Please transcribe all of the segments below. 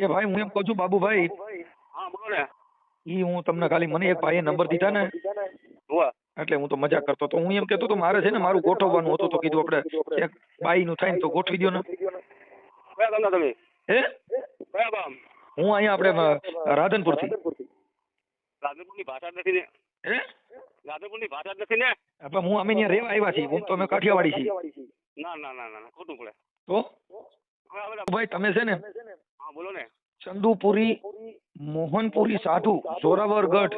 એ ભાઈ હું એમ કહું છું બાબુભાઈ હા બોલો ને. ઈ હું તમને ખાલી મને એક ભાઈએ નંબર દીધા ને એટલે હું તો મજા કરતો તો હું એમ કેતો તો મારે છે ને મારું ગોઠવવાનું હતું તો કીધું આપણે એક બાઈ નું થાય ને તો ગોઠવી દો ને. કયા ગામના તમે? હે? કયા ગામ? હું અહીંયા આપણે અ, રાધનપુરથી. રાધનપુરની ભાષા નથી ને. હે? રાધનપુરની ભાષા નથી ને? આપણે હું અમે અહીંયા રહેવા આવ્યા છીએ. હું તો અમે કાઠિયાવાડી છીએ. ના ના ના ના ના, ખોટું પડે તો? હવે હવે ભાઈ તમે છે ને બોલો ને ચંદુપુરી મોહનપુરી સાધુ જોરાવર ગઢ.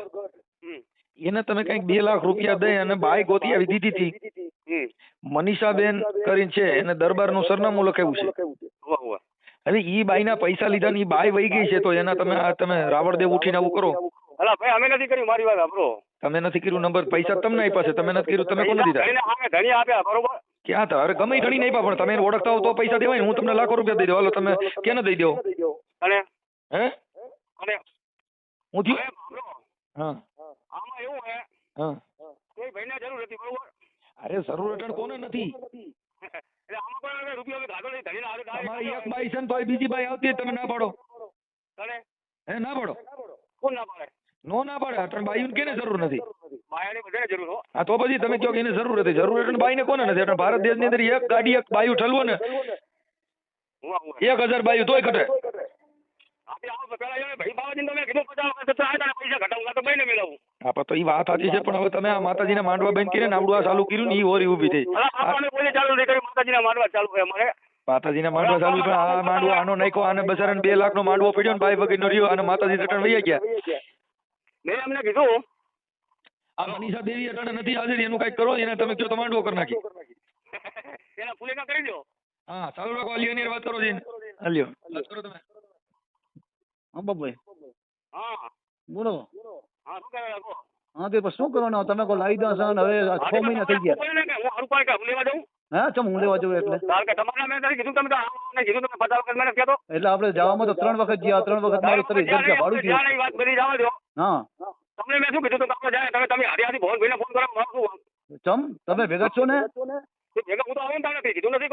એને તમે કંઈક બે લાખ રૂપિયા દઈ અને બાઈ ગોતી આવી દીધી. હતી મનીષાબેન કરીને છે એને દરબારનું સરનામું લખાવ્યું છે. અરે ઈ બાઈ ના પૈસા લીધા ની ઈ બાઈ વહી ગઈ છે તો એના તમે આ તમે રાવણદેવ ઉઠીને આવું કરો. અલા ભાઈ અમે નથી કર્યું મારી વાત સાંભળો. તમે નથી કર્યું નંબર પૈસા તમને આપ્યા છે તમે નથી કર્યું તમે કોને દીધા? ધણી આપ્યા બરોબર? ક્યાં હતા અરે ગમે ધણી ઘણી નહીં પણ તમે ઓળખતા હો તો પૈસા દેવાય હું તમને લાખો રૂપિયા દઈ દઉં. હાલો તમે કેને દઈ દો? અને? હે? અને? હું થયું? હા. આમાં એવું હે હા. કોઈ ભાઈને જરૂર નથી બરોબર? અરે જરૂર અટણ કોને નથી? એટલે તમારી એક બાઈ છે ને તો બીજી બાઈ આવતી તમે ના પાડો. હે ના પાડો? કોણ ના પાડે? નો ના પાડે અટણ બાઈઓને કેને જરૂર નથી? હો. તો પછી તમે કહો કે એને જરૂર નથી જરૂર અટણ બાઈને કોને નથી? અટણ ભારત દેશની અંદર એક ગાડી એક બાયું ઠલવો ને એક હજાર બાયું તોય ઘટે. હા તો વાત સાચી છે પણ હવે તમે આ માતાજીના માંડવા બંધ કરીને આવડું આ ચાલુ કર્યું ને ઓરી ઊભી થઈ. બાપાને ચાલુ છે માંડવા ચાલુ પણ આ માંડવો આનો નાખ્યો આને બચારાને બે લાખનો માંડવો પડ્યો ને ભાઈ વગરનો રહ્યો અને માતાજી રટણ વૈયા ગયા. મેં એમને કીધું આ મનીષા દેવી અટાણે નથી હાજર એનું કંઈક કરો એને તમે કયો તો કરી નાખી. એના ફૂલે કરી દો. હા ચાલુ રાખો અલિયો વાત કરો જઈને. અલિયો. વાત કરો તમે. હા બાપભાઈ. હા. બોલો. હા શું કહેવા રાખો હા તે પછી શું કરવાનું તમે કહો લાવી દો સન હવે છ મહિના થઈ ગયા. હું હારું પાડે કે હું લેવા જાઉં હા ચમ હું લેવા જવું એટલે? કારણ કે મેં તારે કીધું તમે તો આવો ને કીધું તમે પચાસ વખત મને કહેતો એટલે આપણે જવામાં તો ત્રણ વખત ગયા ત્રણ વખત મારું જગ્યા ભાડું નહીં, થયું તમને મેં શું કીધું? તમે જાય તમે તમે હારી હારી ભવન ભાઈને ફોન કરો મારું શું ચમ તમે ભેગા છો ને? ભેગા હું તો આવું તારે કીધું નથી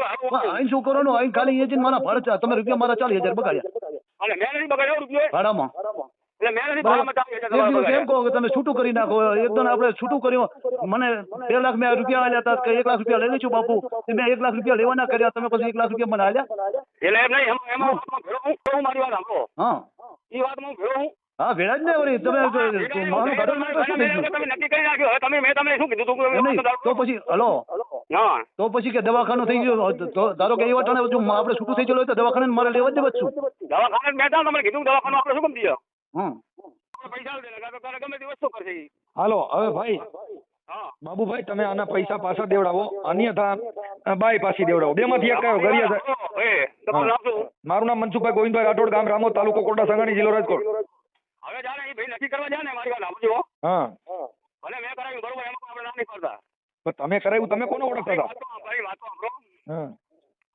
અહીં શું કરવાનું અહીં ખાલી એ જ મારા ભાડે તમે રૂપિયા મારા ચાલીસ હજાર બગાડ્યા. અને મેં નથી બગાડ્યા રૂપિયા. ભાડામાં. તમે છૂટું કરી નાખો. એકદમ આપણે છૂટું કર્યું. મને બે લાખ મેં રૂપિયા આલ્યા હતા કે એક લાખ રૂપિયા લઈ લઈશું બાપુ. મેં એક લાખ રૂપિયા લેવાના કર્યા તમે પછી એક લાખ રૂપિયા મને આલ્યા? એટલે એમ નહીં એમાં એમાં વાતમાં ભેળો હું હું મારી વાત સાંભળો. હા. એ વાત હું ભેળો હું હા ભેળા જ ને વળી તમે મારું શું થઈ તમે નક્કી કરી નાખ્યું. હવે તમે મેં તમને શું કીધું તું તો પછી હલો. હા. તો પછી કે દવાખાનું થઈ ગયું. તો ધારો કે એ વટાણે જો આપણે છૂટું થઈ ગયું તો દવાખાને મારે લેવા જ જ દવાખાને મેં તમને કીધું દવાખાનું આપણે શું કેમ હમ. હાલો હવે ભાઈ. બાબુભાઈ તમે આના પૈસા પાછા દેવડાવો. અન્યથા બાય પાછી દેવડાવો. બેમાંથી એક કયો ગરિયા મારું નામ મનસુખભાઈ ગોવિંદભાઈ રાઠોડ ગામ રામોદ તાલુકો કોટા સંગાણી જિલ્લો રાજકોટ. હવે જાણે એ ભાઈ નક્કી કરવા જાય ને મારી વાત સાંભળજો હા. ભલે મેં કરાવ્યું બરોબર એમાં આપણે ના નહીં કરતા પણ તમે કરાવ્યું તમે કોને ઓળખતા હતા? મારી વાતો સાંભળો. હા.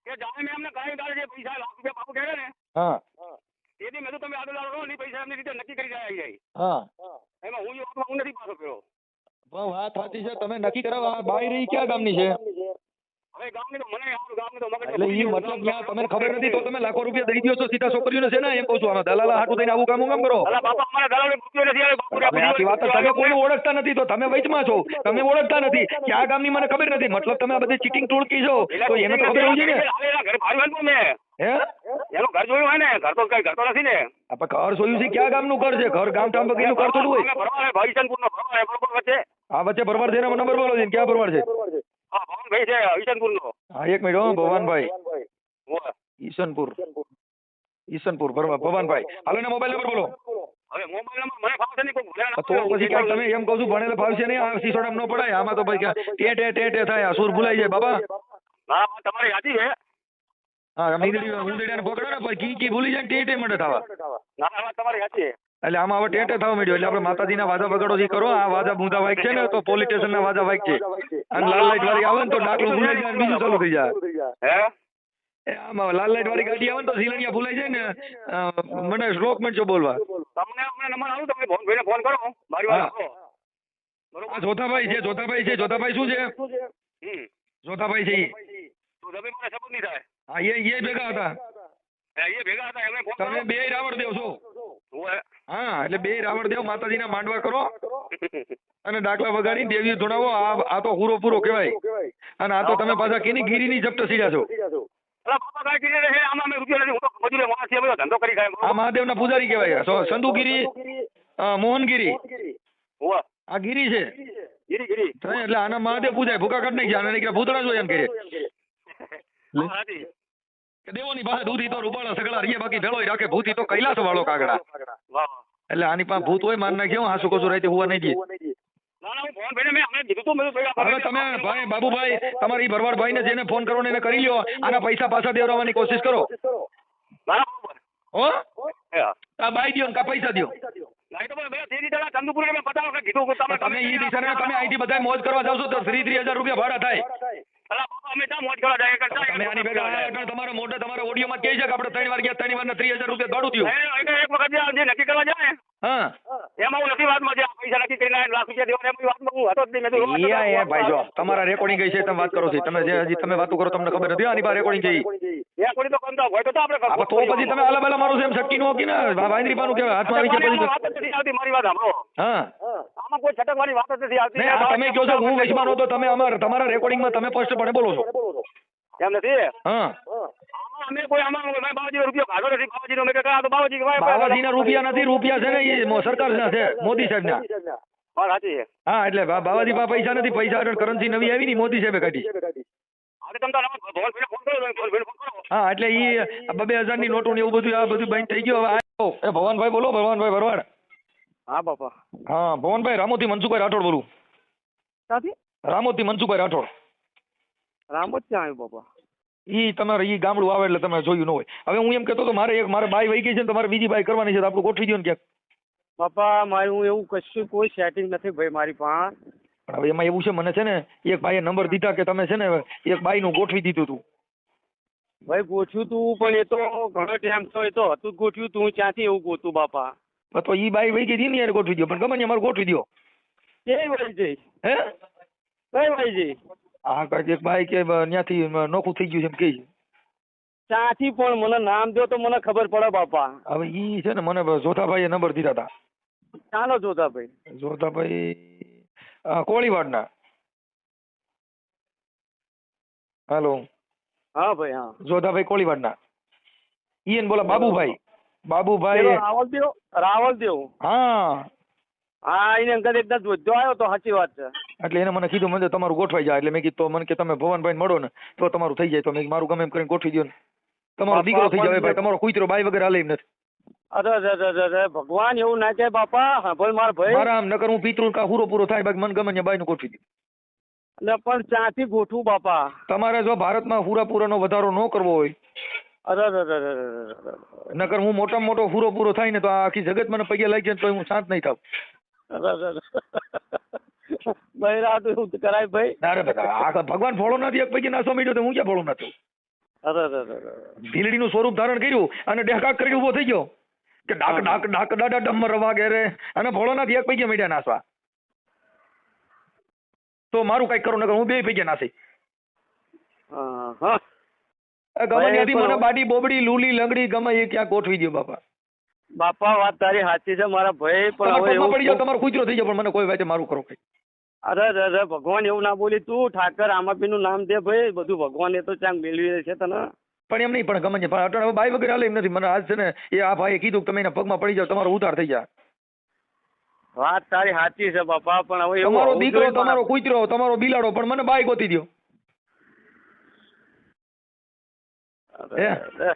કે જાણે મેં એમને કરાવ્યું તારે જે પૈસા લાખ રૂપિયા બાપુ કહે ને હા. તેથી મેં તો તમે આગળ લાવો ને પૈસા એમની રીતે નક્કી કરી જાય આવી જાય હા. એમાં હું એ વાતમાં હું નથી પાછો ફેરો પણ વાત સાચી છે તમે નક્કી કરાવો બાઈ રહી ક્યાં ગામની છે? હવે ગામની તો મને આપણું ગામની તો મગજ એટલે ઈ મતલબ ત્યાં તમને ખબર નથી તો તમે લાખો રૂપિયા દઈ દો છો સીધા છોકરીઓને છે ને એમ કહું છું આમાં દલાલા હાટું થઈને આવું કામ કામ કરો? અલા બાપા અમારા દલાલને પૂછ્યું નથી હવે બાપુ આખી વાત તમે કોઈને ઓળખતા નથી તો તમે વચમાં છો. તમે ઓળખતા નથી. કે આ ગામની મને ખબર નથી. મતલબ તમે આ બધી ચીટિંગ ટોળકી છો. તો એને તો ખબર હોવી જોઈએ ને. હવે એના ઘર ભાડું આપ્યું મેં. હે? એનું ઘર જોયું હોય ને? ઘર તો કઈ ઘર તો નથી ને. આપણે ઘર જોયું છે. ક્યાં ગામનું ઘર છે? ઘર ગામ ટામ બગીનું ઘર થોડું હોય. અમે ભરવાડ હે, ભાઈચંદપુર નો બરોબર વચ્ચે? આ વચ્ચે ભરવાડ છે એનો નંબર બોલો છે ક્યાં ભરવાડ છે? હા ભવનભાઈ છે હરિચંદપુર નો હા એક મિનિટ હો ભવાનભાઈ. ઈશનપુર. ઈશનપુર ભરવા ભવાનભાઈ. હાલો ને મોબાઈલ નંબર બોલો. હવે મોબાઈલ મને ફાવશે નહીં કોઈ ભૂલ્યા તો પછી ક્યાંક તમે એમ કહું છું ભણેલા ફાવશે નહીં આ સિસોડામ ન પડાય આમાં તો પછી ટે ટે ટે ટે થાય આ સુર ભૂલાઈ જાય બાબા હા હા, તમારી યાદી છે. હા મીંદડી ઉંદડીયાને પકડો ને પછી કી કી ભૂલી જાય ટે ટે મળે થવા. ના તમારી એટલે આમાં હવે ટેટે થવા માંડ્યો એટલે આપણે માતાજીના વાજા વગાડો જે કરો આ વાજા બુંદા વાઈક છે ને તો પોલીસ સ્ટેશનના વાજા વાઈક છે. અને લાલ લાઈટ વાળી આવે ને તો ડાકલું ભૂલાઈ જાય બીજું ચાલુ થઈ જાય. હે? આમાં લાલ લાઈટ વાળી ગાડી આવે ને તો સીલણિયા ભૂલાઈ જાય ને મને શ્લોક મળજો બોલવા. તમને આપણે નંબર આવું તમે ભવનભાઈને ફોન કરો. મારી વાત બરોબર? જોતાભાઈ છે જોતાભાઈ છે જોતાભાઈ શું છે? જોતાભાઈ છે ઈ. મને સબૂત નહીં થાય. હા એ એ ભેગા હતા. એ ભેગા હતા એમને ફોન તમે બે રાવણ દેવ છો. હા એટલે બે રાવણ દેવ માતાજીના માંડવા કરો. અને ડાકલા વગાડી દેવીઓ જોડાવો આ આ તો પૂરો પૂરો કહેવાય. અને આ તો તમે પાછા કેની ગીરીની જપ્ત સીડ્યા છો. હું આ મહાદેવના પૂજારી કહેવાય. સો સંધુગીરી મોહનગીરી. આ ગીરી છે? એટલે આના મહાદેવ પૂજાય ભૂકા કાઢ નહીં આને નીકળ્યા ભૂતળા જોઈએ એમ કરે. હા, દેવોની પાસે દૂધી તો રૂપાળા સગડા રીએ બાકી ભેળો રાખે ભૂતી તો કૈલાસ વાળો કાગડા. એટલે આની પાસે ભૂત હોય માર નાખ્યો હાસુ કશું રહી હોવા નહીં દે. હવે તમે ભાઈ બાબુભાઈ તમારી ભરવાડ ને જેને ફોન કરવાનો એને કરી લ્યો. આના પૈસા પાછા દેવડાવવાની કોશિશ કરો. હો? આ બાઈ દ્યો કા પૈસા દો તમે તમે દિશાને તમે અહીંથી બધા મોજ કરવા જાવ છો તો ત્રી ત્રી હજાર રૂપિયા ભાડા થાય. તમે આની ભેગા આયા એટલે તમારા ઓડિયોમાં કહે છે કે આપણે ત્રણ વાર ગયા ત્રણ વાર ત્રીસ હજાર રૂપિયા દોડું થયું. એક વખત નક્કી કરવા જાય. હા. એમાં હું નથી વાતમાં જે પૈસા નક્કી કરીને આયા લાખ રૂપિયા દેવાના એમાં વાતમાં હું હતો જ નહીં. મેં કીધું, ઈ આ એ ભાઈ જો તમારા રેકોર્ડિંગ છે? તમે વાત કરો છો. તમે જે હજી તમે વાતો કરો તમને ખબર નથી? આની પાસે રેકોર્ડિંગ છે ઈ. તો કંતા હોય તો તો આપણે આ તો પછી તમે આલા બાલા મારો છો એમ છટકી નો કે ને? વાંદરી પાનું કહેવાય હાથમાં આવી મારી ગયા વાત નથી આવતી મારી વાત સાંભળો હા. આમાં કોઈ છટકવાની વાત નથી આવતી. તમે કહો છો હું વૈશ્વાન હતો તમે અમારા તમારા રેકોર્ડિંગમાં તમે સ્પષ્ટપણે બોલો છો. એમ નથી? હા. અમે કોઈ આમાં ભાઈ બાબાજીનો ખાધો નથી બાબાજીનો મેં કહ્યું તો બાબાજી કે ભાઈ- રૂપિયા નથી રૂપિયા છે ને એ મો- સરકારના છે મોદી સાહેબના. હા હા એટલે બાવાજી પાસે પૈસા નથી પૈસા કરન્સી નવી આવી ને મોદી સાહેબે કાઢી. આજે તમે તારા ભગવાનભાઈને ફોન કરો તમે ભગવાનભાઈને ફોન કરો. હા એટલે ઈ બબે હજારની નોટો ને એવું બધું આ બધું બંધ થઈ ગયું હવે એ ભવાનભાઈ બોલો ભવાનભાઈ ભરવાડ. હા બાપા. હા ભવનભાઈ રામોથી મનસુખભાઈ રાઠોડ બોલું. રામોતી રામોથી મનસુખભાઈ રાઠોડ. રામ જ આવ્યું બાપા. ઈ તમારે ઈ ગામડું આવે એટલે તમે જોયું ન હોય. હવે હું એમ કહેતો તો મારે એક મારે બાય વહી ગઈ છે ને તમારે બીજી બાય કરવાની છે તો આપણું ગોઠવી દો ને ક્યાંક. બાપા મારું એવું કશું કોઈ સેટિંગ નથી ભાઈ મારી પાસે. પણ હવે એમાં એવું છે મને છે ને એક ભાઈએ નંબર દીધા કે તમે છે ને એક બાઈનું ગોઠવી દીધું હતું ભાઈ ગોઠ્યું તું પણ એ તો ઘણો ટાઈમ થયો એ તો હતું જ ગોઠવ્યું તું ક્યાંથી એવું ગોતું બાપા? તો ઈ બાઈ વહી ગઈ હતી ને યાર ગોઠવી દો પણ ગમે ને અમારે ગોઠવી દો કઈ વળી જઈ હે? કઈ વળી જઈ હા કાંઈક એક ભાઈ કે ન્યાથી નોખું થઈ ગયું છે એમ કે ત્યાંથી પણ મને નામ દો તો મને ખબર પડે બાપા. હવે ઈ છે ને મને જોધાભાઈએ નંબર દીધા હતા ચાલો જોધાભાઈ. અ, કોળીવાડના. હાલો. હા ભાઈ હા. જોધાભાઈ કોળીવાડના. ઈ એને બોલા બાબુભાઈ. બાબુભાઈ રાવલ દેવ રાવલ દેવ હા. હા એને અંકલ એકદમ વધ્યો આવ્યો તો સાચી વાત છે. એટલે એને મને કીધું મને તમારું ગોઠવાઈ જાય. એટલે મેં કીધું તો મને કે તમે ભવનભાઈ મળો ને તો તમારું થઈ જાય. તો મેં મારું ગમે એમ કરીને ગોઠવી દો ને. તમારો દીકરો થઈ જાય ભાઈ. તમારો કુતરો બાય વગર હાલે એમ નથી. અરે અરે અરે અરે ભગવાન એવું ના કહે બાપા. ભાઈ મારા ભાઈ. મારા આમ નકર હું પિતૃ કા હુરો પૂરો થાય બાકી મને ગમે ને બાયનું ગોઠવી દઉં એટલે પણ ચાથી ગોઠવું બાપા? તમારે જો ભારતમાં પૂરા નો વધારો ન કરવો હોય અરે નકર હું મોટામાં મોટો હુરો પૂરો થાય ને તો આખી જગત મને પગે લાગી જાય તો હું શાંત નહીં થાવ અરે અરે અરે બૈરા તો એવું કરાય ભાઈ. અરે બધા આ ભગવાન ફળો નથી એક પૈકી નાસો મીડ્યો તો હું ક્યાં ફળો નથી ભીલડીનું સ્વરૂપ ધારણ કર્યું અને ડેકાક કરીને ઊભો થઈ ગયો. કે ડાક ડાક ડાક ડાડા ડમર રવા રે અને ભોળો નથી એક પૈકી મીડ્યા નાસવા. તો મારું કંઈક કરું નકર હું બે પૈકી નાસી. હા હા ગમે ત્યાંથી મને બાડી બોબડી લૂલી લંગડી ગમે એ ક્યાં ગોઠવી દો બાપા. બાપા વાત તારી સાચી છે મારા ભાઈ પણ હવે પગમાં પડી જાવ તમારો કુતરો થઈ જાય પણ મને કોઈ વાતે મારું કરો કઈ. અરે અરે ભગવાન એવું ના બોલી તું ઠાકર આમાપી નું નામ દે ભાઈ બધું ભગવાન એ તો ચાંગ મેળવી છે તને. પણ એમ નહીં પણ ગમે છે પણ અટણ હવે બાઈ વગર હાલે એમ નથી મને આજ છે ને એ આ ભાઈએ કીધું કે તમે એના પગમાં પડી જાવ તમારો ઉતાર થઈ જાય. વાત તારી સાચી છે બાપા પણ હવે એવું તમારો દીકરો તમારો કુતરો તમારો બિલાડો પણ મને બાઈ ગોતી દો અરે.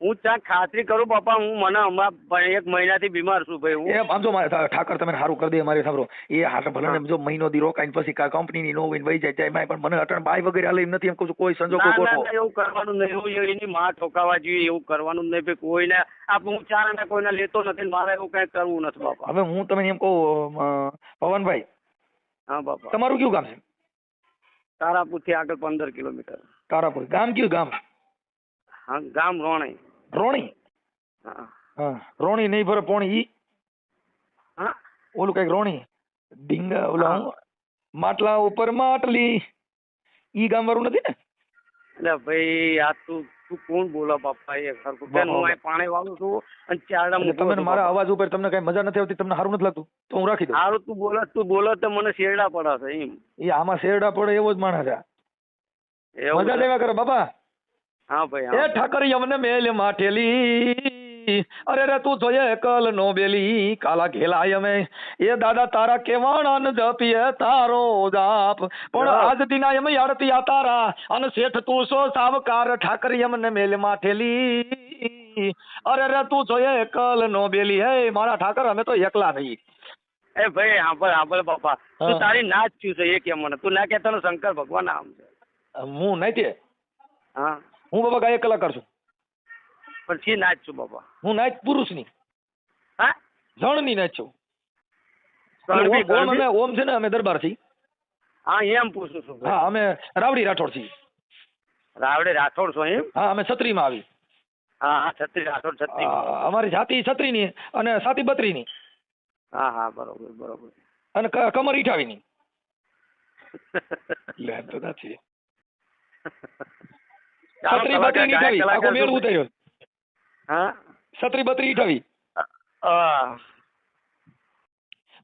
હું ત્યાં ખાતરી કરું પપ્પા હું મને હમણાં એક મહિનાથી બીમાર છું ભાઈ હું. એ આમ મારે ઠાકર તમે સારું કરી દે મારે સાંભળો. એ હાટ ભલે જો મહિનો દી રોકાઈને પછી કા કંપનીની નો હોય ને વહી જાય ત્યાં પણ મને અટણ બાય વગર હાલે એમ નથી એમ કહું કોઈ સંજોગો ગોઠવો. એવું કરવાનું નહીં એવું એની માં ઠોકાવા જોઈએ એવું કરવાનું નહીં ભાઈ કોઈને આપણે હું ચાર ને કોઈને લેતો નથી મારે એવું કઈ કરવું નથી બાપા. હવે હું તમને એમ કહું પવનભાઈ. હા બાપા. તમારું કયું ગામ છે? તારાપુરથી આગળ પંદર કિલોમીટર. તારાપુર. ગામ કયું ગામ? હા ગામ રોણાઈ. રોણી. હા. રોણી નહીં ભરે પોણી ઈ ઓલું કંઈક રોણી. ડીંગા ઓલા માટલા ઉપર માટલી. ઈ ગામ વાળું નથી ને? એટલે ભાઈ આ તું તું કોણ બોલો બાપા એ ખરખું બેન હું અહીં પાણી વાળું છું અને ચારડા મૂકું તમને મારા અવાજ ઉપર તમને કઈ મજા નથી આવતી તમને સારું નથી લાગતું તો હું રાખી દઉં. હારું તું બોલો તું બોલો તો મને શેરડા પડાશે એમ. એ આમાં શેરડા પડે એવો જ માણસ મજા? લેવા કરે બાપા. હા ભાઈ એ ઠાકર યમને મેલ માઠેલી. અરે રે તું જોઈએ કલ નો બેલી. કાલા ઘેલા અમે એ દાદા તારા કેવાણ જપીએ તારો જાપ. પણ આજ દિના યમ યાડતી આ તારા. અને શેઠ તું સો સાવકાર ઠાકર યમને મેલ માઠેલી. અરે રે તું જોઈએ કલ નો બેલી. હે મારા ઠાકર અમે તો એકલા નહીં. એ ભાઈ સાંભળ સાંભળ બાપા. તું. તારી નાચ છું છે એ કે મને. તું ના કહેતો શંકર ભગવાન નામ છે. હું નહીં તે. હા. હું બાબા ગાયક કલાકાર છું. પણ શી નાચ છું બાબા? હું નાચ પુરુષની. હા? જણની નાચ છું. ઓમ- ઓમ અમે ઓમ છે ને અમે દરબાર છીએ હા એમ પૂછું છું હા અમે રાવડી રાઠોડ છીએ રાવડે રાઠોડ છો એમ? હા અમે છત્રીમાં આવી. હા હા છત્રી રાઠોડ છત્રી અમારી જાતિ છત્રીની અને સાતી બત્રીની. હા હા બરોબર બરોબર. અને ક- કમર ઈઠાવીની. લે તો નથી. છત્રી બત્રીની આખો મેળ ઉતર્યો. હા? છત્રી બત્રી ઈઠાવી હા.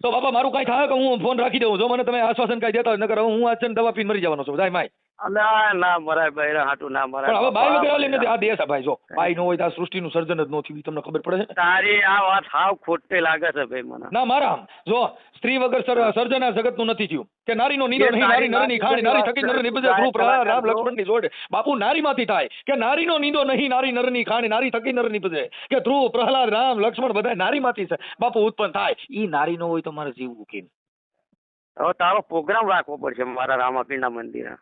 તો બાબા મારું કઈ થાય કે હું ફોન રાખી દઉં? જો મને તમે આશ્વાસન કઈ દેતા હોય નકર હું આ છે દવા પીને મરી જવાનો છું. જાય માય. અલા, ના મરાય બૈરા હાટુ ના મરાય. હવે બાઈ વગર બાપા. નથી. આ દેશ ભાઈ જો. બાઈ ન હોય તો આ સૃષ્ટિનું સર્જન જ ન થયું તમને ખબર પડે છે તારી આ વાત હાવ ખોટી લાગે છે ભાઈ મને. ના મારા જો સ્ત્રી વગર સર્જન આ જગતનું નથી થયું. કે નારીનો નીંદો નહીં નારી નો નરની ખાણી નારી થકી નર નિપજે વાત ધ્રુવ પ્રહલાદ કલાકાર રામ લક્ષ્મણની જોડે. બાપુ નારીમાંથી થાય. કે નારીનો નીંદો નહીં નારી નરની ખાણી નારી થકી નર નિપજે કે ધ્રુવ પ્રહલાદ રામ લક્ષ્મણ બધા નારીમાંથી છે. બાપુ ઉત્પન્ન થાય. ઈ નારી નો હોય તો મારે જીવવું કેમ? હવે તારો પ્રોગ્રામ રાખવો પડશે મારા રામાપીરના મંદિરે.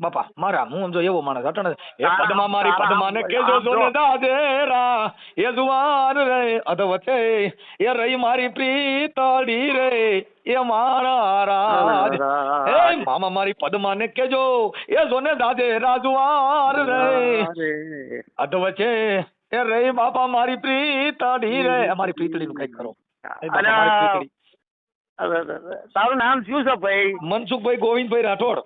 બાપા મારા હું સમજો એવો માણસ અટણ એ પદમા મારી પદમા ને કેજો. જોને દાદેરા એ જુવાન રે અધ વચ્ચે એ રહી મારી પ્રીતડી રે એ મારા રાજ. એ મામા મારી પદ્માને કેજો એ જોને દાદે જુવાન રે. અધ વચ્ચે એ રહી બાપા મારી પ્રીતડી રે. મારી પ્રીતડી. નું કંઈક કરો. તારું નામ શું છે ભાઈ? મનસુખભાઈ ગોવિંદભાઈ રાઠોડ.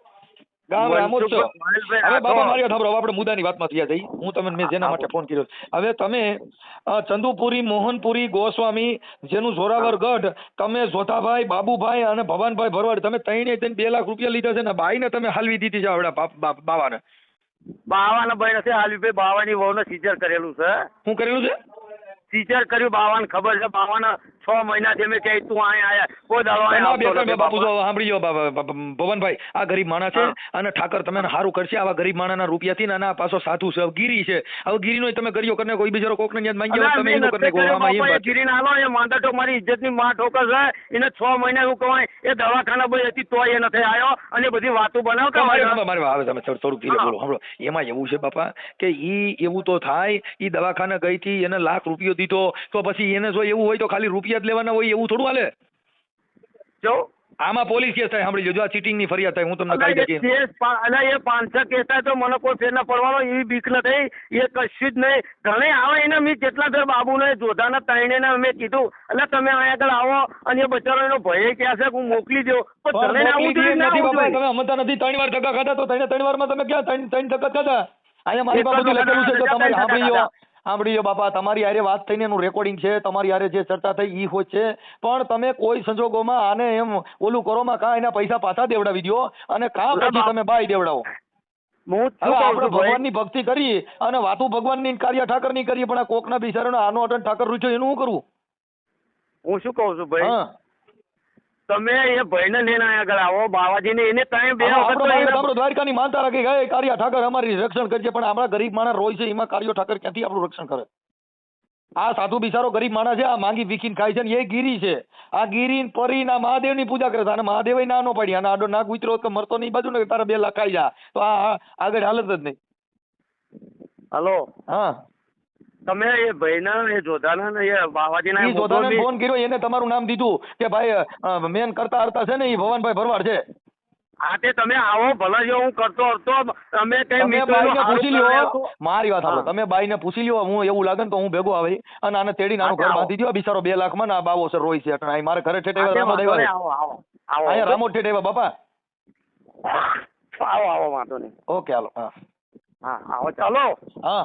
ગામ રામોત્સવ હવે બાબા મારી વાત હવે આપણે મુદ્દાની વાતમાં થયા જઈ હું તમને મેં જેના માટે ફોન કર્યો હવે તમે ચંદુપુરી મોહનપુરી ગોસ્વામી જેનું જોરાવર ગઢ તમે જોધાભાઈ બાબુભાઈ અને ભવાનભાઈ ભરવાડ તમે ત્રણે ત્રણ બે લાખ રૂપિયા લીધા છે ને બાઈને તમે હાલવી દીધી છે બાપ- બાવાને. બાવાના ભાઈ નથી હાલ્યું બાવાની વહુને સીઝર કરેલું છે. શું કરેલું છે? સીઝર કર્યું બાવાને ખબર છે બાવાને છ મહિનાથી અમે ક્યાંય તું અહીંયા આયા. કોઈ દાડો અહીંયા બાપુ જો સાંભળી બા- ભવનભાઈ આ ગરીબ માણસ છે અને ઠાકર તમે સારું કરશે આવા ગરીબ માણસના રૂપિયાથી ને આના પાછો સાધુ છે ગીરી છે. હવે ગીરીનો તમે કર્યો કરીને કોઈ બીજો કોકને ન્યાજ માંગી હોય તમે એનું કરીને આમાં એમ વાત છે. આલો, એ માંદા મારી ઇજ્જતની માં ઠોકર છે. એને છ મહિના એવું કહેવાય? એ દવાખાના ભાઈ હતી તોય એ નથી આવ્યો. અને બધી વાતો બનાવતા મારે મારે મારે તમે થોડું થોડુંક ધીરે બોલો સાંભળો. એમાં એવું છે બાપા કે ઈ એવું તો થાય ઈ દવાખાના ગઈ હતી એને લાખ રૂપિયો દીધો તો પછી એને જો એવું હોય તો ખાલી રૂપિયા જ લેવાના હોય એવું થોડું હાલે? જો. આમાં પોલીસ કેસ થાય સાંભળી જો આ ચીટિંગની ફરિયાદ થાય હું તમને કેસ પા- અલા, એ પાંચસો કેસ થાય તો મને કોઈ ફેર ના પડવાનો એ બીક નથી એ કશું જ નહીં. ઘણે આવે એને મેં જેટલા ફેર બાબુને જોધાના ત્રણેયને મેં કીધું. એટલે તમે અહીંયા આગળ આવો અને એ બચારો એનો ભય ક્યાં છે? હું મોકલી દઉં. પણ ઘણે મોકલી જોઈએ નથી બાબા તમે અમતા નથી ત્રણ વાર ધક્કા ખાધા તો ત્રણે ત્રણ વારમાં તમે ક્યાં ત્રણ ત્રણ ધક્કા ખાધા? અહીંયા મારી પાસે લખેલું છે તો તમારે સાંભળી લો સાંભળી બાપા તમારી હારે વાત થઈને એનું રેકોર્ડિંગ છે તમારી હારે જે ચર્ચા થઈ ઈ હોય છે. પણ તમે કોઈ સંજોગોમાં આને એમ ઓલું કરોમાં કાં એના પૈસા પાછા દેવડાવી દ્યો અને કાં ના, પછી તમે બાય દેવડાવો. આપણે ભગવાનની ભક્તિ કરી અને વાતું ભગવાનની કાર્ય ઠાકરની કરીએ પણ આ કોકના બિચારાનો આનો અટન ઠાકર રૂચ્યો એનું શું કરવું હું શું કહું છું ભાઈ? હા. તમે એ ભાઈને લઈને આયા આગળ આવો બાવાજીને એને ત્યાં બે વખત આપણો દ્વારકાની માનતા રાખી ગયે કારિયા ઠાકર અમારી રક્ષણ કરજે પણ આપણા ગરીબ માણસ રોય છે એમાં કારિયો ઠાકર ક્યાંથી આપણું રક્ષણ કરે? આ સાધુ બિચારો ગરીબ માણસ છે આ માંગી વીખીને ખાય છે ને એ ગીરી છે. આ ગીરી ને પરી ના મહાદેવની પૂજા કરે છે. અને મહાદેવ ના નો પાડી. અને આડો નાગ ઉતરો તો મરતો નહીં બાજુ ને તારા બે લાખ ખાઈ જા. તો આ આગળ હાલત જ નહીં. હલો? હા. તમે એ ભાઈના એ જોધાના ને એ બાવાજીના જોધાને ફોન કર્યો એને તમારું નામ દીધું કે ભાઈ મેન કરતા હરતા છે ને એ ભવનભાઈ ભરવાડ છે. હા તે તમે આવો ભલે જો હું કરતો હતો તમે કઈ તમે બાઈને પૂછી લ્યો. મારી વાત હાલો. તમે બાઈને પૂછી લ્યો હું એવું લાગે ને તો હું ભેગો આવી અને આને તેડી નાનું ઘર બાંધી દ્યો. બિચારો બે લાખમાં ના બાવો સર રોય છે અટણ. મારે ઘરે ઠેઠે આવો આવો. અહીંયા રામો ઠેઠે આવ્યા બાપા. આવો આવો વાંધો નહીં. ઓકે હાલો હા. હા આવો ચાલો. હા.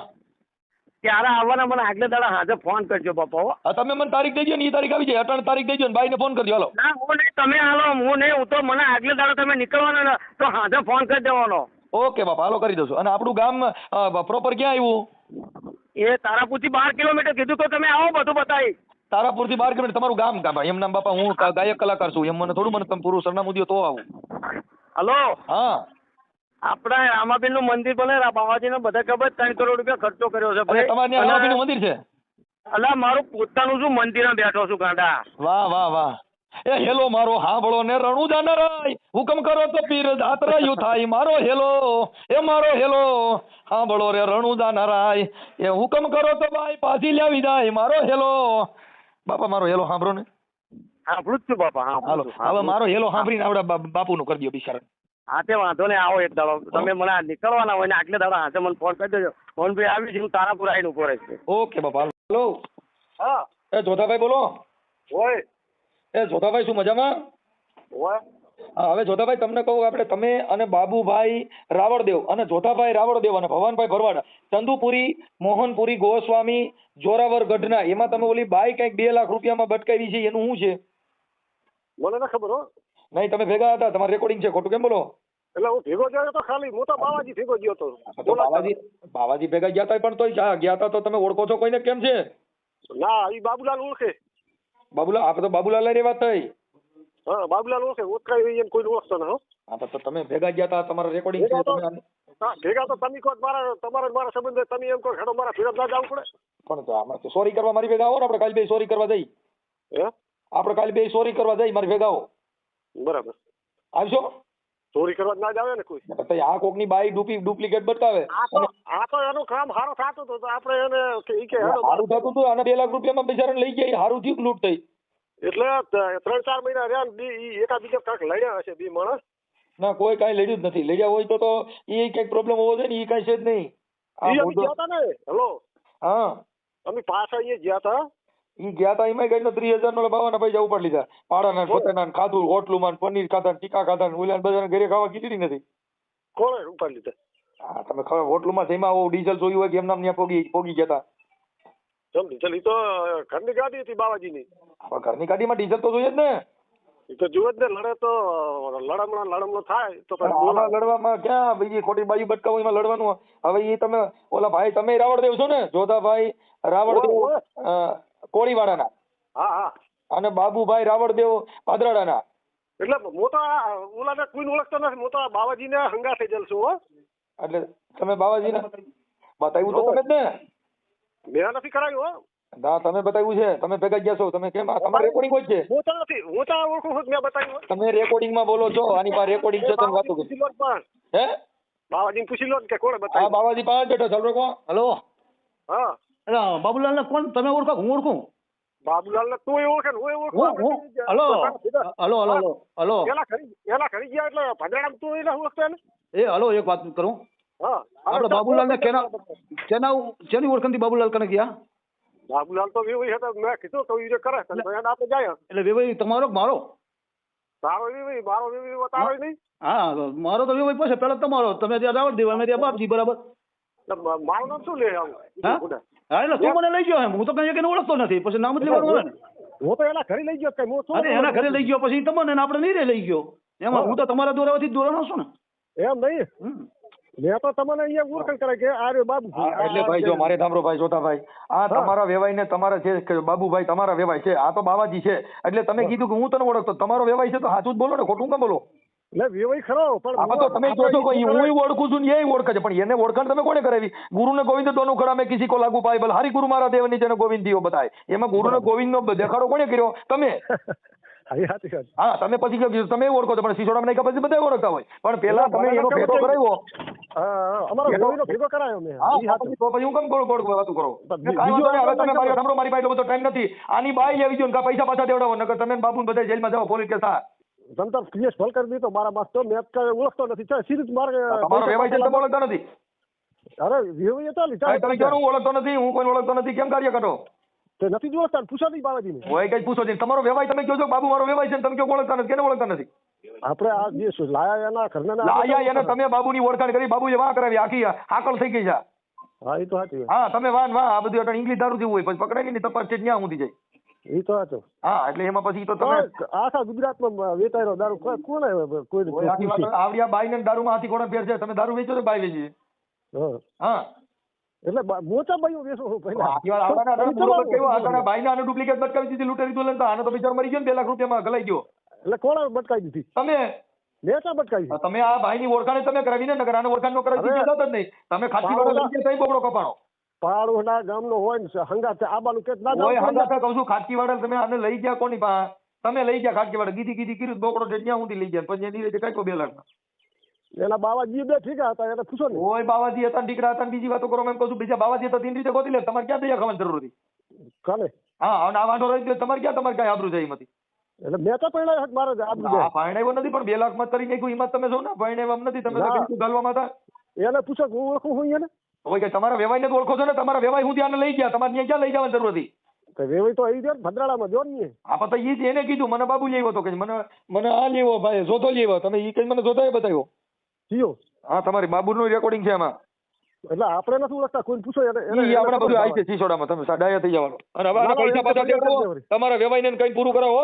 ત્યારે આવવાના મને આગલે દાડા હાજર ફોન કરજો બાપા હો. હા તમે મને તારીખ દેજો ને એ તારીખ આવી જાય. અટાણે તારીખ દેજો ને ભાઈને ફોન કરજો. હાલો. ના હું નહીં તમે હાલો હું નહીં હું તો મને આગલે દાડો તમે નીકળવાના ને તો હાજર ફોન કરી દેવાનો. ઓકે બાપા હાલો કરી દઉં અને આપણું ગામ પ્રોપર ક્યાં આવ્યું? એ તારાપુરથી બાર કિલોમીટર કીધું તો તમે આવો બધું બતાવી. તારાપુરથી બાર કિલોમીટર. તમારું ગામ ગામ ભાઈ એમ નામ બાપા હું ગાયક કલાકાર છું. એમ મને થોડું મને તમે પૂરું સરનામું દો તો આવું. હલો? હા. આપણા રામાબેનનું મંદિર બને બાવાજી ને બધા ખબર ત્રણ કરોડ રૂપિયા ખર્ચો કર્યો છે ભાઈ તમારે મંદિર છે? અલા મારું પોતાનું શું મંદિર બેઠો છું ગાંડા? વાહ વાહ વાહ. એ હેલો મારો હાંભળો ને રણુ જાનરાય હુકમ કરો તો પીર દાતરાયું થાય મારો હેલો. એ મારો હેલો. હાંભળો રે રણુ જાનરાય એ હુકમ કરો તો ભાઈ પાછી લાવી જાય મારો હેલો. બાપા મારો હેલો હાંભળો ને. હાંભળું જ છું બાપા હાલો હવે મારો હેલો. સાંભળીને આવડા બાપુ બાપુનું કરી દો બિચારા હા તે વાંધો નહીં આવો એક દાડો. તમે મને નીકળવાના હોય ને આગલે દાડો હાથે મને ફોન કરી દેજો. ફોન ભાઈ આવી છે હું તારાપુર આવીને ઊભો રહીશ. ઓકે બાપા. હેલો. હા. એ જોધાભાઈ બોલો. હોય. એ જોધાભાઈ શું મજામાં? હોય. હવે જોધાભાઈ તમને કહું આપણે તમે અને બાબુભાઈ રાવળદેવ અને જોધાભાઈ રાવળદેવ અને ભવાનભાઈ ભરવાડ ચંદુપુરી મોહનપુરી ગોસ્વામી જોરાવર ગઢના એમાં તમે ઓલી બાઈ કંઈક બે લાખ રૂપિયામાં બટકાવી છે એનું શું છે? મને ના ખબર હો. નહીં તમે ભેગા હતા તમારે રેકોર્ડિંગ છે ખોટું કેમ બોલો? એટલે હું ભેગો ગયો તો ખાલી હું તો બાવાજી ભેગો ગયો તો. તો બાવાજી બાવાજી ભેગા ગયા હતા પણ તોય ગયા હતા તો તમે ઓળખો છો કોઈને કેમ છે? ના એ બાબુલાલ ઓળખે. બાબુલાલ આપણે તો બાબુલાલની વાત થઈ હા બાબુલાલ ઓળખે ઓળખાય એને કોઈ ઓળખતો ના હા. તો- તમે ભેગા ગયા હતા તમારા રેકોર્ડિંગ છે ભેગા તો- તમે આને- હા, ભેગા તો તમે કહો મારા તમારા મારા સંબંધ તમે એમ કહો હેડો મારા ભેગા ના જવું પડે. પણ તો આમાં સોરી કરવા મારી ભેગા આવો ને આપણે કાલે બે સોરી કરવા જઈ. હે? આપણે કાલ બે સોરી કરવા જઈ મારી ભેગા આવો. બરાબર. આવશો ચોરી કરવા ના જ આવે ને કોઈ. પછી આ કોકની બાઈ ડુપી ડુપ્લિકેટ બતાવે. આ તો આ તો એનું કામ સારું થતું હતું તો આપણે એને ઈ કે હેડો સારું થતું હતું અને બે લાખ રૂપિયામાં બિચારાને લઈ ગયા સારું થયું લૂંટ થઈ? એટલે ત્રણ ચાર મહિના રહ્યા ને બી ઈ એકા બીજા કાંક લડ્યા હશે બી માણસ? ના કોઈ કાંઈ લડ્યું જ નથી. લડ્યા હોય તો તો એ કંઈક પ્રોબ્લેમ હોવો જોઈએ ને એ કાંઈ છે જ નહીં. હેલો? હા. અમે પાછા અહીંયા ગયા હતા ઈ ગયા તા એમાં ગઈને ત્રીસ હજાર નો બાવાના પૈસા ઉપાડી લીધા. પાડાના ને પોતાના ખાધું હોટલું માં પનીર ખાધા ટીકા ખાધા ઓલા બધાને ઘરે ખાવા કીધી નથી. કોણે ઉપાડી લીધા? હા તમે ખબર હોટલું માં આવું ડીઝલ જોયું હોય કે એમના ત્યાં પોગી પોગી ગયા તા. ચમ ડીઝલ ઈ તો ઘરની ગાડી હતી બાવાજીની. હવે ઘરની ગાડીમાં ડીઝલ તો જોઈએ જ ને. તો જુએ જ ને લડે તો લડમણા લડમણો થાય તો લડવામાં ક્યાં બીજી ખોટી બાજુ બટકાવું એમાં લડવાનું? હવે એ તમે ઓલા ભાઈ તમે રાવળદેવ છો ને? જોધા ભાઈ રાવણ ઓય. કોળીવાડાના. હા હા. અને બાબુભાઈ રાવળદેવ પાદરાડાના. એટલે હું તો આ ઓલાને કોઈ ઓળખતો નથી. હું તો આ બાવાજીને હંગા થઈ હો. એટલે તમે બાવાજીને બતાવ્યું તો તમે જ ને. મેં નથી કરાયું હો. ના તમે બતાવ્યું છે. તમે ભેગા ગયા છો. તમે કેમ તમારે રેકોર્ડિંગ હોય છે? હું તો નથી. હું તો ઓળખું છું મેં બતાવ્યું તમે રેકોર્ડિંગમાં બોલો છો. આની પાસે રેકોર્ડિંગ છે તમે વાતો કરી. હે? બાવાજીને પૂછી લો કે કોણે હા બતાવ્યું. બાવાજી પાસે બેઠો ચાલો કો હેલો. હા. એટલે બાબુલાલ ને કોણ? તમે ઓળખો હું ઓળખું? બાબુલાલ ને તું ઓળખે. હું હું હું hello hello hello hello hello. ખરી ગયા એટલે તું એને? ઓળખતો એ હલો એક વાત કરું. હા. આપણે બાબુલાલ ને કેના કેના શેની ઓળખણથી બાબુલાલ કને ગયા? બાબુલાલ તો એવી હતા. મેં કીધું તો કરે આપણે જાય. એટલે વેવાઈ તમારો મારો? તારો એવી મારો એવી તારો નહીં. હા મારો તો વેવાઈ પછી પેલા તમારો. તમે ત્યાં રાવણ દેવા અમે ત્યાં બાપજી બરાબર? એટલે મા- મારું નામ શું લે આવું હા? હા એટલે તું મને લઈ ગયો એમ. હું તો કઈ એને ઓળખતો નથી. પછી નામ જ લેવાનું હોય ને. હું તો એના ઘરે લઈ ગયો કઈ. હું અરે એના ઘરે લઈ ગયો પછી તમને ને આપણે નહીં લઈ ગયો. એમાં હું. તો તમારા દોરાવાથી દોરાનો છું ને. એમ નહીં? મેં તો તમને અહીંયા ઓળખાણ કરે કે આ બાબુ એટલે ભાઈ જો મારે ધામરો ભાઈ જોતાભાઈ આ તમારા વેવાય ને તમારા છે બાબુભાઈ તમારા વેવાય છે. આ તો બાવાજી છે. એટલે તમે કીધું કે હું તને ઓળખતો. તમારો વેવાય છે તો સાચું જ બોલો ને ખોટું કેમ બોલો? એટલે વેવાઈ ખરો પણ તો તમે કહો છો કે હું ઓળખું છું ને એ ઓળખે છે પણ એને ઓળખાણ તમે કોને કરાવી? ગુરુને ગોવિંદ દોનું ખરા કિસી કો લાગુ પાય બલ. હરી ગુરુ મારા દેવની જેને ગોવિંદીઓ બતાય. એમાં ગુરુને ગોવિંદ નો દેખાડો કોને કર્યો? તમે. હા તમે પછી તમે ઓળખો છો પણ સિસોડા નહીં પછી બધા ઓળખતા હોય. પણ પેલા તમે એનો ભેટો કરાવ્યો. અમારો ભેગો કરાયો મેં. હા ઈ તો સાચું. પછી હું કેમ ગોળ ગોળ વાતું કરો? પણ કાંઈ વાંધો નહીં, હવે તમે મારી સાંભળો, મારી પાસે એટલો બધો ટાઈમ નથી. આની બાઈ લેવી જોઈએ ને પૈસા પાછા દેવડાવો નકર તમે ને બાપુ બધા જેલમાં જાઓ પોલીસ કે હા તાર કેસ ભલ કરી દીધો મારા તો મેં કઈ ઓળખતો નથી. ચાલ સીધી માર્ગ તમારો વેવાઈ છે તમે ઓળખતા નથી? અરે વેવાઈ હતા લીધા તમે કહો હું ઓળખતો નથી? હું કોઈ ઓળખતો નથી. કેમ કાર્ય કરો? તે નથી જ ઓળખતા પૂછો નહીં બાવાજીને હોય કઈ પૂછો નહીં. તમારો વેવાઈ તમે કહો છો બાબુ મારો વેવાઈ છે તમે કહો ઓળખતા નથી? કેને ઓળખતા નથી? આપણે આ જે લાયા એના ઘરના લાયા એને તમે બાબુની ઓળખાણ કરી બાબુએ વાહ કરાવી આખી હાકલ થઈ ગઈ છે. હા એ તો સાચી હા તમે વાન વાહ આ બધું અટણ ઇંગ્લિશ દારૂ જેવું હોય પછી પકડાય ને તપાસ છે ત્યાં સુધી જાય. એ તો સાચું હા એટલે એમાં પછી તો તમે આખા ગુજરાતમાં વેચાયેલો દારૂ કોણ કોઈ આવડિયા બાઈ ને દારૂમાં હાથી ઘોડા ફેર છે? તમે દારૂ વેચો તો બાઈ વેચી હા. એટલે મોટા ભાઈઓ વેચો ભાઈને આને ડુપ્લિકેટ બટકાવી દીધી લૂંટાવી દીધું તો આનો તો બિચારો મરી ગયો ને બે લાખ રૂપિયામાં ગલાઈ ગયો. એટલે કોણ બટકાવી દીધી? તમે? નેતા બટકાવી તમે આ ભાઈની ઓળખાણ તમે કરાવી ને નગર આને ઓળખાણ નો કરાવી દીધી જ નહીં. તમે ખાતી તઈ બગડો કપાણો. પાડોના ગામનો હોય ને હંગાત આબાનું કે ના ઓય જાવ કહું છું ખાટકી વાડલ તમે આને લઈ ગયા કોની પા તમે લઈ ગયા ખાટકી વાળા ગીધી ગીધી કર્યું બોકડો ત્યાં સુધી લઈ ગયા પછી એની રીતે કઈ બે લાખ એના બાવાજી બે ઠીક હતા એને પૂછો ને. ઓય બાવાજી હતા દીકરા હતા બીજી વાતો કરો એમ કહું છું બીજા બાવાજી હતા તીન રીતે ગોતી લે તમારે ક્યાં દયા ખાવાની જરૂર હતી? કાલે હા અને આ વાંધો રહી ગયો તમારે ક્યાં તમારે કઈ આબરૂ જાય એમાંથી? એટલે મેં તો પહેલા હક મારે આ પરણાવ્યો નથી પણ બે લાખમાં કરી નાખ્યું એમાં તમે છો ને પરણાવ્યા નથી તમે તો ગાલવામાં હતા. એને પૂછો હું ઓળખું હું એને કે તમારા વેવાઈને તો ઓળખો છો ને તમારા વેવાઈ હું ત્યાં લઈ ગયા તમારે ત્યાં ક્યાં લઈ જવાની જરૂર હતી? તો વેવાઈ તો આવી જાય ભદ્રાળામાં જો ને હા તો ઈ જ એને કીધું મને બાબુ લેવો તો કે મને મને આ લેવો ભાઈ જોતો લેવો તમે ઈ કઈ મને જોતો બતાવ્યો. જીઓ. હા તમારી બાબુનું રેકોર્ડિંગ છે એમાં એટલે આપણે નથી ઓળખતા કોઈ પૂછો એને ઈ આપણે બધું આવી છે સિસોડામાં તમે ડાયા થઈ જવાનું. અને હવે પૈસા પાછા. તમારા વેવાઈને કઈ પૂરું કરાવો